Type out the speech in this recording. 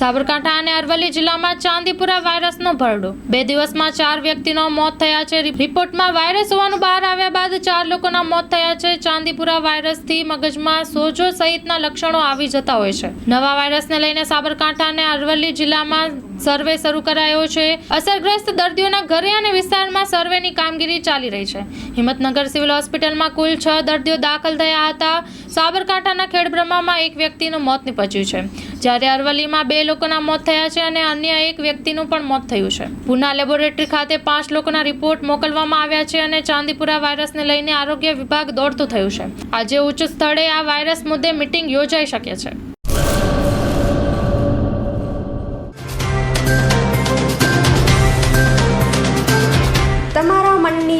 સાબરકાંઠા અને અરવલ્લી જિલ્લામાં ચાંદીપુરા વાયરસનો ભરડો. બે દિવસમાં ચાર વ્યક્તિનો મોત થયા છે. રિપોર્ટમાં વાયરસ હોવાનું બહાર આવ્યા બાદ ચાર લોકોના મોત થયા છે. ચાંદીપુરા વાયરસથી મગજમાં સોજો સહિતના લક્ષણો આવી જતા હોય છે. નવા વાયરસને લઈને સાબરકાંઠા અને અરવલ્લી જિલ્લામાં સર્વે શરૂ કરાયો છે. અસરગ્રસ્ત દર્દીઓના ઘરે અને વિસ્તારમાં સર્વેની કામગીરી ચાલી રહી છે. હિંમતનગર સિવિલ હોસ્પિટલમાં કુલ છ દર્દીઓ દાખલ થયા હતા. સાબરકાંઠાના ખેડબ્રહ્મામાં એક વ્યક્તિનું મોત નીપજ્યું છે. જ્યારે અરવલ્લીમાં બે લોકોના મોત થયા છે અને અન્ય એક વ્યક્તિનું પણ મોત થયું છે. પુના લેબોરેટરી ખાતે પાંચ લોકોના રિપોર્ટ મોકલવામાં આવ્યા છે અને ચાંદીપુરા વાયરસને લઈને આરોગ્ય વિભાગ દોડતું થયું છે. આજે ઉચ્ચ સ્થળે આ વાયરસ મુદ્દે મિટિંગ યોજાઈ શકે છે.